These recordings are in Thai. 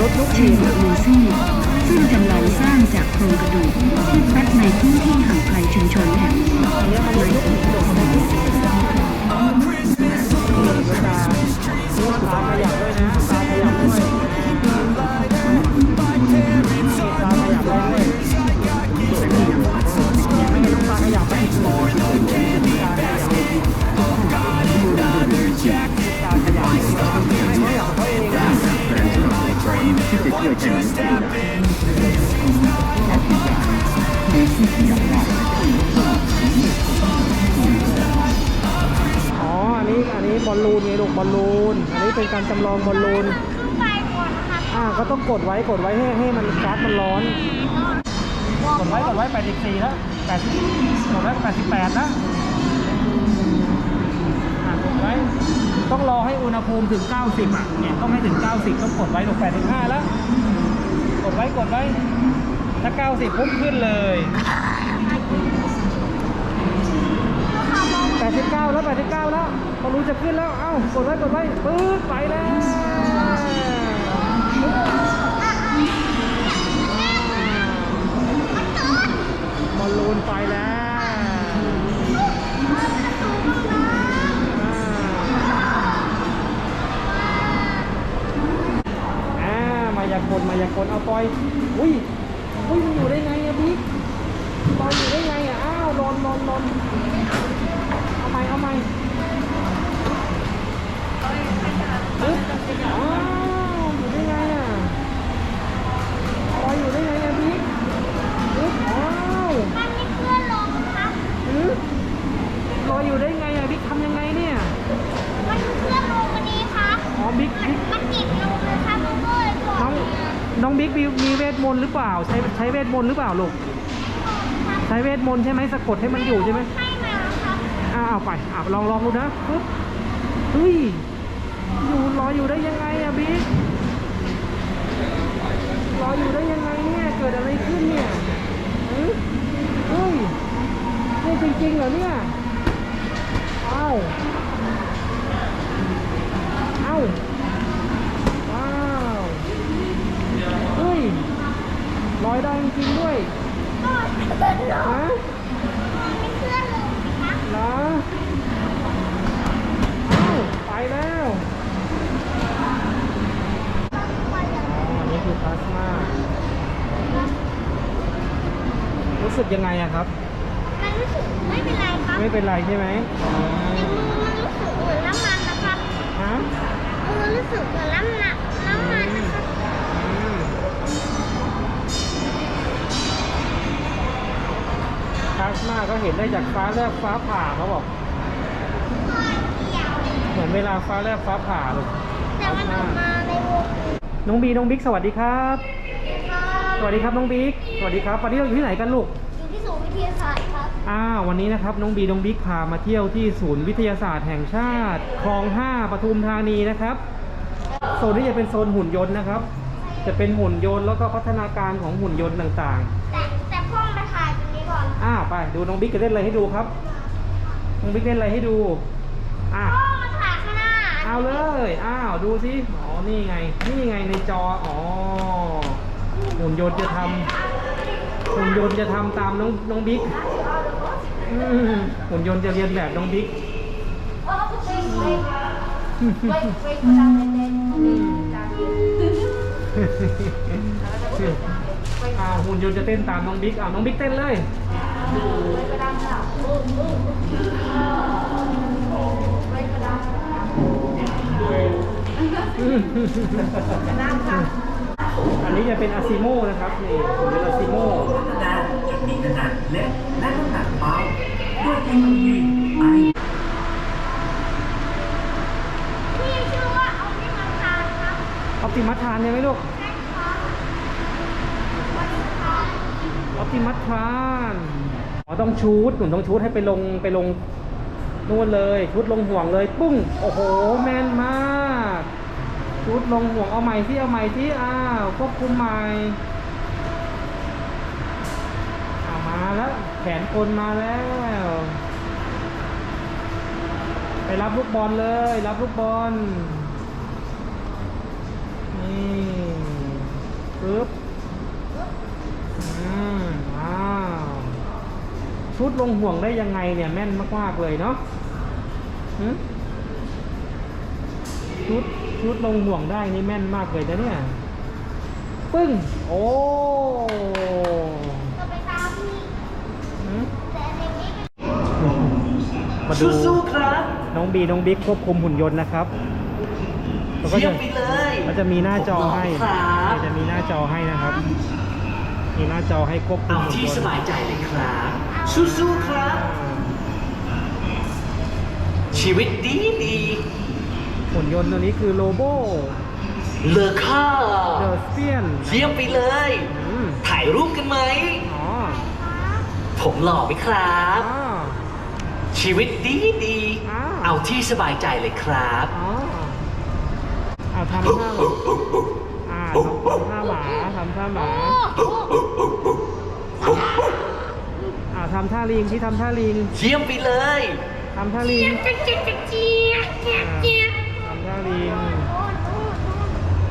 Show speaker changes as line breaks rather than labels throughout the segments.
รถยก
เชื
อด
วะลูซี่ซึ่งจำลองสร้างจากโครงกระดูกที่พบในพื้นที่ห่างไกลชุมชนแห่ง
อันนี้บอลลูนไงลูกบอลลูน อันนี้เป็นการจำลองบอลลูน
ไปก่อนนะครับ
อ่าก็ต้องกดไว้กดไว้ให้ให้มันก๊าซมันร้อน กดไว้กดไว้84แล้ว80กดไว้88แล้วอ่ากดไว้ต้องรอให้อุณหภูมิถึง 90 อะ เนี่ยต้องให้ถึง 90 ต้องกดไว้ลง85 แล้ว กดไว้กดไว้ ถ้า 90 ปุ๊บขึ้นเลย 89 แล้ว 89 แล้วพอรู้จะขึ้นแล้ว เอ้ากดไว้กดไว้ปื๊ดไปแล้วบอลลูนไปแล้วอ่ามายากลมายากลเอาปล่อย อุ้ย อุ้ย มันอยู่ได้ไงอะบิ๊กปล่อยอยู่ได้ไงอะอ้าวลนลนลนเอาใหม่เอาใหม่ปึ๊บอ้าวอยู่ได้ไงอะปล่อยอยู่ได้ไงอะบิ๊กปึ๊บอ้าว
มันมีเคลื่อนลงครับ
หือลอยอยู่ได้ไงอะบิ๊กทำยังไงเนี่ย
มันมีเคลื่อนลงวันนี้ครับ
อ๋อบิ๊กบิ๊ก
มันติดลงเลยครับมันก็เลยกด
น้องน้องบิ๊กมีมีเวทมนต์ห รือเปล่า ใช้ใช้เวทมนต์หรือเปล่าลูกใช้เวทมนต์ใช่ไหมสะกดให้มันอยู่ใช่ไหม
ให้มาครับ
อ้าวเอาไปอะลองลองดูนะปึ๊บเฮ้ยอยู่ลอยอยู่ได้ยังไงอะบิ๊กลอยอยู่ได้ยังไงเนี่ยเกิดอะไรขึ้นเนี่ยหือเฮ้ยนี่จริงๆเหรอเนี่ยอ้าวเอ้าว้าวเฮ้ย ลอยได้จริงๆด้วย
ก็เคลื่อนลง
ฮะ
มันมีเคลื่อนลงนะครับ
เหรอเอ้าไปแล้ว
ไปอย่าง
อ๋ออันนี้คือพลาสมา รู้สึกยังไงอะครับ
มันรู้สึกไม่เป็นไรครับ
ไม่เป็นไรใช่ไหมอ๋อ
ในมือมันรู้สึกเหมือนน้ำมันนะครับ
ฮะ
มือรู้สึกเหมือนน้ำหนั ก็
เห็นได้จากฟ้าแลบฟ้าผ่าเขาบอก เหมือนเวลาฟ้าแลบฟ้าผ่าเลย
แต่มันออกมาในวง
น้องบีน้องบิ๊กสวัสดีครับ
ครับ
สวัสดีครับน้องบิ๊กสวัสดีครับวันนี้เราอยู่ที่ไหนกันลูก
อยู่ที่ศูนย์วิทยาศาสตร์ครับ
อ่าวันนี้นะครับน้องบีน้องบิ๊กพามาเที่ยวที่ศูนย์วิทยาศาสตร์แห่งชาติคลอง5ปทุมธานีนะครับโซนนี้จะเป็นโซนหุ่นยนต์นะครับ จะเป็นหุ่นยนต์แล้วก็พัฒนาการของหุ่นยนต์ต่าง
แอน
ๆอ้าวไปดูน้องบิ๊กจะเล่นอะไรให้ดูครับ น้องบิ๊กเล่นอะไรให้ดู อะ
พ่อมาถ่ายข้างหน้า
เอาเลย อ้าวดูสิ อ๋อ นี่ไง นี่ไงในจอ อ๋อ หุ่นยนต์จะทำหุ่นยนต์จะทำตามน้องน้องบิ๊กอืมหุ่นยนต์จะเรียนแบบน้องบิ๊กอ่าหุ่นยนต์จะเต้นตามน้องบิ๊กอ่าน้องบิ๊กเต้นเลย อันนี้จะเป็นอาซิโมนะครับนี่เป็นอาซิโม
พัฒนาจะมีขนาดเล็กและน้ำหนักเบาด้วยเทคโนโลยีไอ
ที่ชื่อว่าเอาที่มาทานครับ
ออปติมัสทานใช่ไหมลูก
ใช่ครับวันนี้ครับ
ออปติมัสทานอ๋อ ต้องชูดหนุนต้องชูดให้ไปลงไปลงนู่นเลย ชุดลงห่วงเลย ปุ้ง โอ้โห แม่นมาก ชุดลงห่วงเอาใหม่ที่เอาใหม่ที่อ้าวควบคุมใหม่อามาแล้ว แขนกลมาแล้ว ไปรับลูกบอลเลย รับลูกบอล นี่ปึ๊บอืมอ้าว ชุดลงห่วงได้ยังไงเนี่ยแม่นมากๆเลยเนาะหึชุดชุดลงห่วงได้นี่แม่นมากเลยนะเนี่ย ปึ้ง โอ้
ก็ไปตามพี่
หึ
แต่เด็กนี้
มาดู
สู้ๆครับ
น้องบีน้องบิ๊กควบคุมหุ่นยนต์นะครับแล้วก็
เยี่ย
จะ
มไปเลย
ก็จะมีหน้าจอให้
ผมรอครับ
จะมีหน้าจอให้นะครับ มีหน้าจอให้ควบคุม
เอา
หุ่น
ที่
ยน
ส
ต์
บายใจเลยครับ สู้ๆครับ ชีวิตดีดี
หุ่นยนต์ตัวนี้คือโลโบ
ๆเลอค่า
เดอะสเปียน
เยี่ยมไปเลย
อืม
ถ่ายรูปกันไหม
อ๋อ
ผมหล่อไหมครับ
อ๋อ
ชีวิตดีดี
อ้าว
เอาที่สบายใจเลยครับ
อ๋อเอาทำท่าอ่าทำท่าหมาทำท่าหมาอ่า ทำท่าลิงที่ทำท่าลิง
เยี่ยมไปเลย
ทำท่าลิง
เจี๊ยบเจี๊ยบเจี๊ยบเจี๊ยบเจี๊ยบ
ทำท่าลิง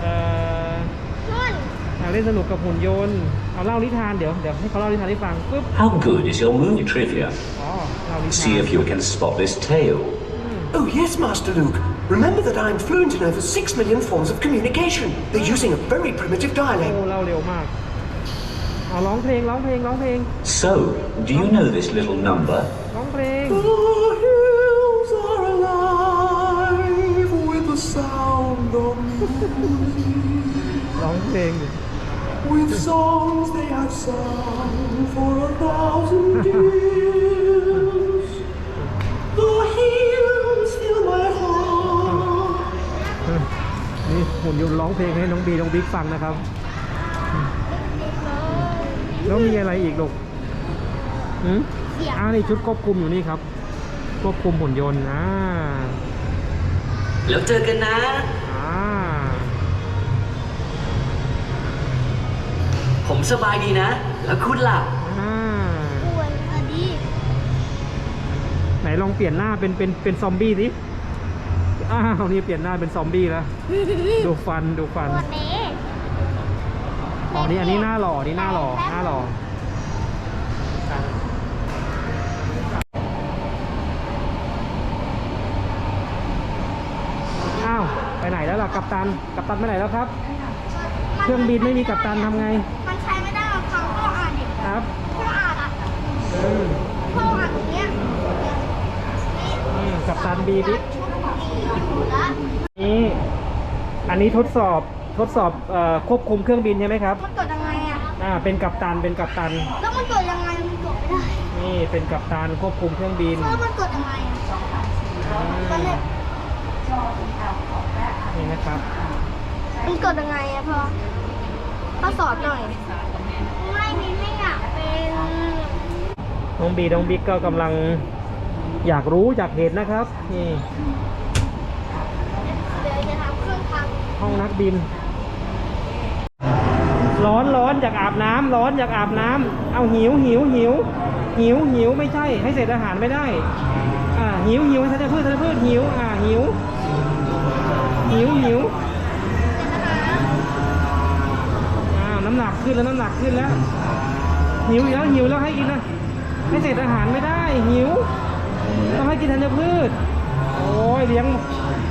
เอ่อ
นู่น
อยากเล่นสนุกกับหุ่นยนต์เอาเล่านิทานเดี๋ยวเดี๋ยวให้เขาเล่านิทานให้ฟังปุ๊บ
How good is your moon trivia?
อ๋อเล่านิทาน
See if you can spot this tail.
Oh, yes, Master Luke. Remember that I'm fluent in over six million forms of communication. They're using a very primitive
โอ้
dialect.
เล่าเร็วมาก
So, do you know this little number?
ร้องเพลง
The hills are alive with the sound of music,
ร้องเพลง
with songs they have sung for a thousand years. The hills fill my heart.
นี่หุ่นยนต์ร้องเพลงให้น้องบีน้องบิ๊กฟังนะครับ แล้วมีอะไรอีกลูกหืมอ่านี่ชุดควบคุมอยู่นี่ครับ ควบคุมหุ่นยนต์อ่า
แล้วเจอกันนะ
อ่า
ผมสบายดีนะ แล้วคุณล่ะ
อ่า
อ้วนอดี
ไหนลองเปลี่ยนหน้าเป็นเป็นเป็นซอมบี้สิ อ้าว นี่เปลี่ยนหน้าเป็นซอมบี้แล้ว ดูฟันดูฟัน
ตัวเนี้
อ๋อนี่อันนี้หน้าหล่อนี่หน้าหล่อหน้าหล่ออ้าวไปไหนแล้วล่ะกัปตันกัปตันไปไหนแล้วครับ เครื่องบินไม่มีกัปตันทำไง
มันใช้ไม่ได้หรอกฟังก็อ่านดิ
ครับ
ก็อ่านอะ
อืม
ก็อ่านตรงเนี้ย
อืมกัปตันบีบิ๊ก
ชุดของดีอยู่ละ
นี่อันนี้ทดสอบ ทดสอบเอ่อควบคุมเครื่องบินใช่ไหมครับ
มันกดยังไงอะ
อ่าเป็นกัปตันเป็นกัปตัน
แล้วมันกดยังไงมันกดไม่ได้
นี่เป็นกัปตันควบคุมเครื่องบิน
แล้วมันกดยังไงอะมันเนี่ย
นี่นะครับ
มันกดยังไงอะพ่อพ่อสอนหน่อย ไม่มีไม่อยากเป็น
น้องบีน้องบิ๊กก็กำลังอยากรู้อยากเห็นนะครับนี่
เดี๋ยวจะทำเครื่องพัง
ห้องนักบิน ร้อนร้อนอยากอาบน้ำร้อนอยากอาบน้ำเอาหิวหิวหิวหิวหิวไม่ใช่ให้เศษอาหารไม่ได้ อ่าหิวหิวให้ทันพืชทันพืชหิวอ่าหิวหิวหิวอ้าวน้ำหนักขึ้นแล้วน้ำหนักขึ้นแล้วหิวแล้วหิวแล้วให้กินนะให้เศษอาหารไม่ได้หิวต้องให้กินธัญพืชโอ้ยเลี้ยง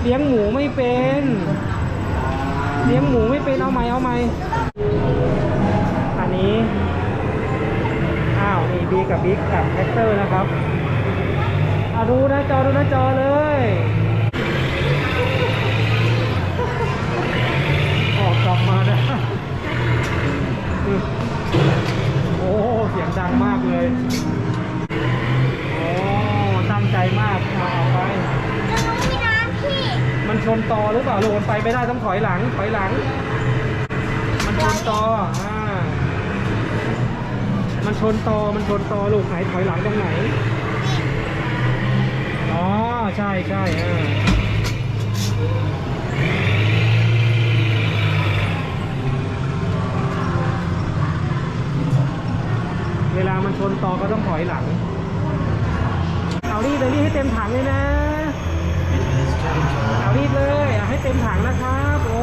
เลี้ยงหมูไม่เป็น เลี้ยงหมูไม่เป็นเอาใหม่เอาใหม่อันนี้ อ้าวมีบีกับบิ๊กกับแท็กเตอร์นะครับอาดูนะจอดูนะจอเลยออกกลับมานะ โอ้ เสียงดังมากเลย โอ้ ตั้งใจมากเอาออกไป
แล้วน้องมีน้ำพี่
มัน ชนตอหรือเปล่าลูกมันไปไม่ได้ต้องถอยหลังถอยหลัง มันชนตออ่ามันชนตอมันชนตอลูกไหนถอยหลังตรงไหนอ๋อใช่ใช่เออเวลามันชนตอก็ต้องถอยหลัง เอารีดเลยรีดให้เต็มถังเลยนะ รีดเลยเอาให้เต็มถังนะครับ โอ้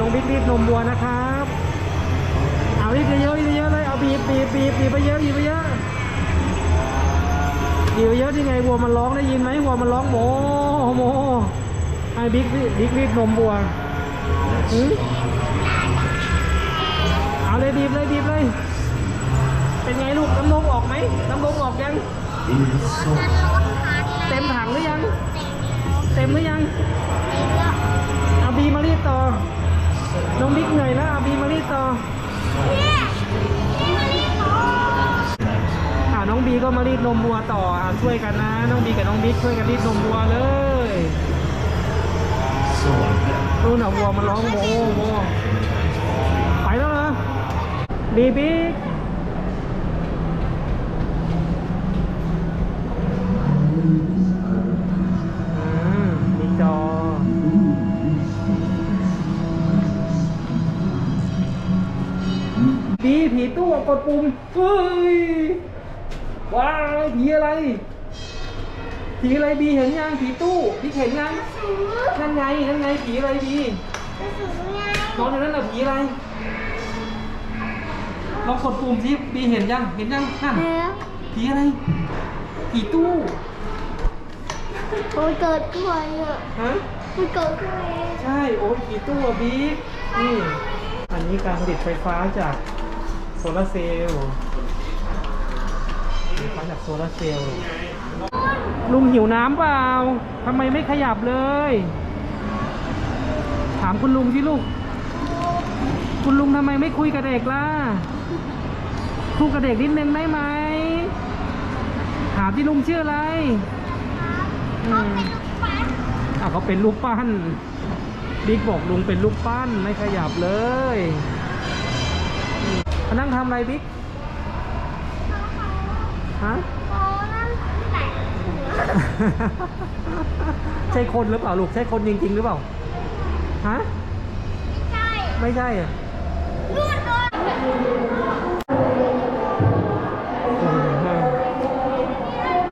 น้องบิ๊กรีดนมวัวนะครับบีบเยอะๆเยอะๆเลยเอาบีบบีบบีบบีบไปเยอะบีบไปเยอะบีบไปเยอะที่ไงวัวมันร้องได้ยินไหมวัวมันร้องโมโมไอ้บิ๊กบิ๊กรีบนมวัวหือเอาเลยบีบเลยบีบเลย เป็นไงลูกน้ำนมออกไหมน้ำนมออกยังเต็มถังหรือยังเต็มหรือยังเอาบีมารีดต่อ น้องบิ๊กเหนื่อยแล้วเอาบีมารีดต่ออ่าน้องบีก็มารีดนมวัวต่ออ่าช่วยกันนะ น้องบีกับน้องบิ๊กช่วยกันรีดนมวัวเลยนู่นน่ะวัวมันร้องโมโมไปแล้วเหรอบีบิ๊ก กดปุ่มเฮ้ยว้ายผีอะไร ผีอะไรบีเห็นยังผีตู้บีเห็นยังนั่นไงนั่นไงผีอะไรบีนอนอยู่นั่นน่ะผีอะไรลองกดปุ่มสิบีเห็นยังเห็นยังนั่นผีอะไรผีตู้
มันเกิดขึ้นมาเนี่ย
ฮะ
มันเกิดขึ้นมาเอง
ใช่โอ้ยผีตู้อะบีนี่อันนี้การผลิตไฟฟ้าจากโซลาร์เซลล์ไฟฟ้าจากโซลาร์เซลล์ลุงหิวน้ำเปล่าทำไมไม่ขยับเลย ถามคุณลุงที่ลูก คุณลุงทำไมไม่คุยกับเด็กล่ะคุยกับเด็กนิดนึงได้ไหมถามที่ลุงชื่ออะไรอืมอะเขาเป็นรูปปั้นบิ๊กบอกลุงเป็นรูปปั้นไม่ขยับเลย มานั่งทำอะไรบิ๊กฮะ
โอ้นั่นแตก
ใช่คนหรือเปล่าลูกใช่คนจริง ๆ หรือเปล่าฮะ
ใช่
ไม่ใช่อะ
นู่นโดน